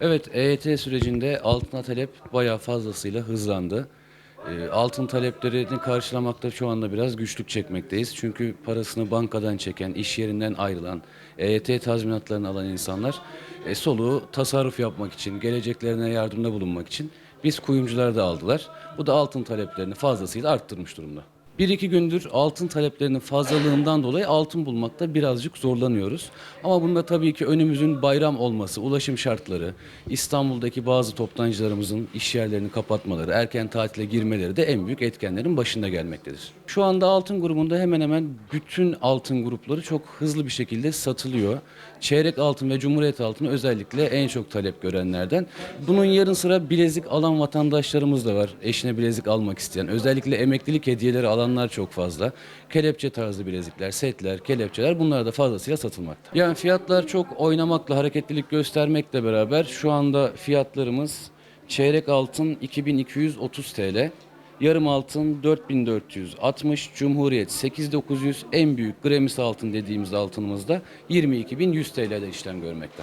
Evet, EYT sürecinde altına talep bayağı fazlasıyla hızlandı. Ee, Altın taleplerini karşılamakta şu anda biraz güçlük çekmekteyiz. Çünkü parasını bankadan çeken, iş yerinden ayrılan, EYT tazminatlarını alan insanlar e, soluğu tasarruf yapmak için, geleceklerine yardımda bulunmak için biz kuyumcuları da aldılar. Bu da altın taleplerini fazlasıyla arttırmış durumda. Bir iki gündür altın taleplerinin fazlalığından dolayı altın bulmakta birazcık zorlanıyoruz. Ama bunda tabii ki önümüzün bayram olması, ulaşım şartları, İstanbul'daki bazı toptancılarımızın iş yerlerini kapatmaları, erken tatile girmeleri de en büyük etkenlerin başında gelmektedir. Şu anda altın grubunda hemen hemen bütün altın grupları çok hızlı bir şekilde satılıyor. Çeyrek altın ve cumhuriyet altını özellikle en çok talep görenlerden. Bunun yarın sıra bilezik alan vatandaşlarımız da var. Eşine bilezik almak isteyen. Özellikle emeklilik hediyeleri alanlar çok fazla. Kelepçe tarzı bilezikler, setler, kelepçeler bunlar da fazlasıyla satılmakta. Yani fiyatlar çok oynamakla, hareketlilik göstermekle beraber şu anda fiyatlarımız çeyrek altın 2230 TL. Yarım altın 4460, Cumhuriyet 8900, en büyük Gramis altın dediğimiz altınımızda 22100 TL'de işlem görmekte.